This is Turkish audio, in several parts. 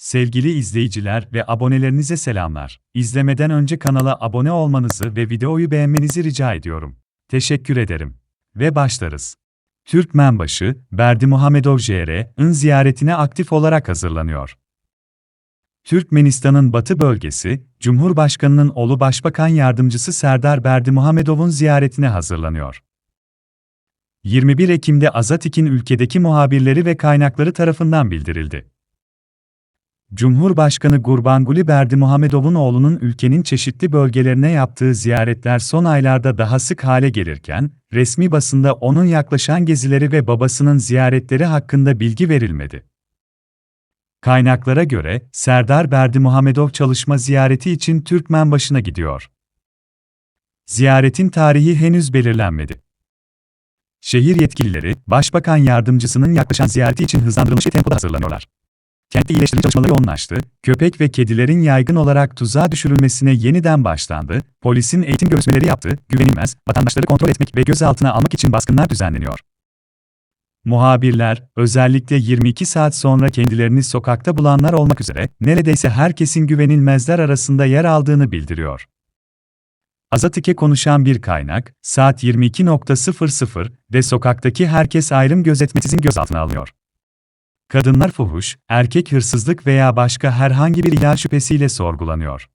Sevgili izleyiciler ve abonelerinize selamlar. İzlemeden önce kanala abone olmanızı ve videoyu beğenmenizi rica ediyorum. Teşekkür ederim. Ve başlarız. Türkmenbaşı, Berdi Muhamedov JR'ın ziyaretine aktif olarak hazırlanıyor. Türkmenistan'ın batı bölgesi, Cumhurbaşkanı'nın oğlu Başbakan Yardımcısı Serdar Berdi Muhamedov'un ziyaretine hazırlanıyor. 21 Ekim'de Azatik'in ülkedeki muhabirleri ve kaynakları tarafından bildirildi. Cumhurbaşkanı Gurbanguly Berdimuhamedov'un oğlunun ülkenin çeşitli bölgelerine yaptığı ziyaretler son aylarda daha sık hale gelirken, resmi basında onun yaklaşan gezileri ve babasının ziyaretleri hakkında bilgi verilmedi. Kaynaklara göre, Serdar Berdimuhamedov çalışma ziyareti için Türkmenbaşı'na gidiyor. Ziyaretin tarihi henüz belirlenmedi. Şehir yetkilileri, Başbakan Yardımcısının yaklaşan ziyareti için hızlandırılmış tempoda hazırlanıyorlar. Kentte iyileştirme çalışmaları yoğunlaştı, köpek ve kedilerin yaygın olarak tuzağa düşürülmesine yeniden başlandı, polisin eğitim görüşmeleri yaptı, güvenilmez, vatandaşları kontrol etmek ve gözaltına almak için baskınlar düzenleniyor. Muhabirler, özellikle 22 saat sonra kendilerini sokakta bulanlar olmak üzere, neredeyse herkesin güvenilmezler arasında yer aldığını bildiriyor. Azatik'e konuşan bir kaynak, saat 22.00 ve sokaktaki herkes ayrım gözetmesizin gözaltına alınıyor. Kadınlar fuhuş, erkek hırsızlık veya başka herhangi bir ihlal şüphesiyle sorgulanıyor.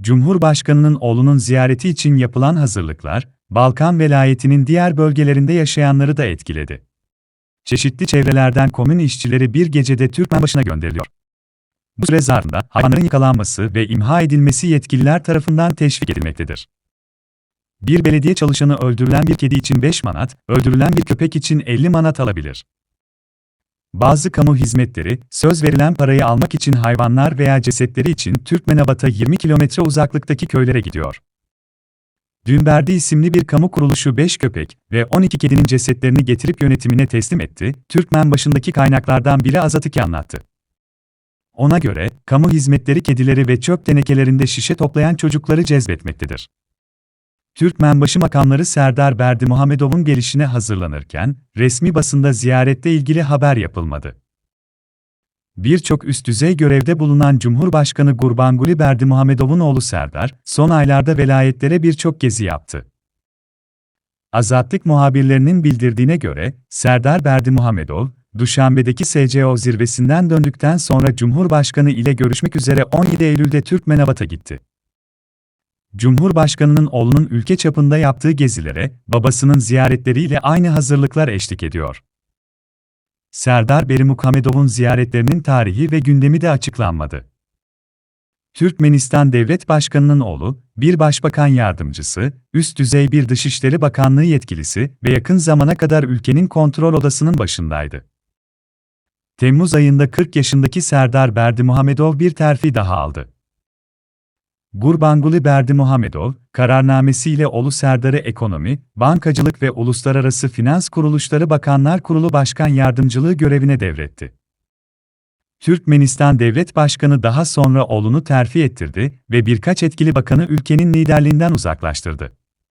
Cumhurbaşkanının oğlunun ziyareti için yapılan hazırlıklar, Balkan velayetinin diğer bölgelerinde yaşayanları da etkiledi. Çeşitli çevrelerden komün işçileri bir gecede Türkmenbaşı'na gönderiliyor. Bu süre zarfında hayvanların yakalanması ve imha edilmesi yetkililer tarafından teşvik edilmektedir. Bir belediye çalışanı öldürülen bir kedi için 5 manat, öldürülen bir köpek için 50 manat alabilir. Bazı kamu hizmetleri, söz verilen parayı almak için hayvanlar veya cesetleri için Türkmenabat'a 20 kilometre uzaklıktaki köylere gidiyor. Dünberdi isimli bir kamu kuruluşu 5 köpek ve 12 kedinin cesetlerini getirip yönetimine teslim etti, Türkmen başındaki kaynaklardan biri Azatık'ı anlattı. Ona göre, kamu hizmetleri kedileri ve çöp tenekelerinde şişe toplayan çocukları cezbetmektedir. Türkmenbaşı makamları Serdar Berdi Muhamedov'un gelişine hazırlanırken, resmi basında ziyarette ilgili haber yapılmadı. Birçok üst düzey görevde bulunan Cumhurbaşkanı Gurbanguly Berdi Muhamedov'un oğlu Serdar, son aylarda velayetlere birçok gezi yaptı. Azatlık muhabirlerinin bildirdiğine göre, Serdar Berdi Muhamedov, Duşanbe'deki SCO zirvesinden döndükten sonra Cumhurbaşkanı ile görüşmek üzere 17 Eylül'de Türkmenabat'a gitti. Cumhurbaşkanının oğlunun ülke çapında yaptığı gezilere, babasının ziyaretleriyle aynı hazırlıklar eşlik ediyor. Serdar Berimuhamedov'un ziyaretlerinin tarihi ve gündemi de açıklanmadı. Türkmenistan Devlet Başkanı'nın oğlu, bir başbakan yardımcısı, üst düzey bir Dışişleri Bakanlığı yetkilisi ve yakın zamana kadar ülkenin kontrol odasının başındaydı. Temmuz ayında 40 yaşındaki Serdar Berdimuhamedov bir terfi daha aldı. Gurbanguly Berdimuhamedov, kararnamesiyle Olu Serdar'ı Ekonomi, Bankacılık ve Uluslararası Finans Kuruluşları Bakanlar Kurulu Başkan Yardımcılığı görevine devretti. Türkmenistan Devlet Başkanı daha sonra oğlunu terfi ettirdi ve birkaç etkili bakanı ülkenin liderliğinden uzaklaştırdı.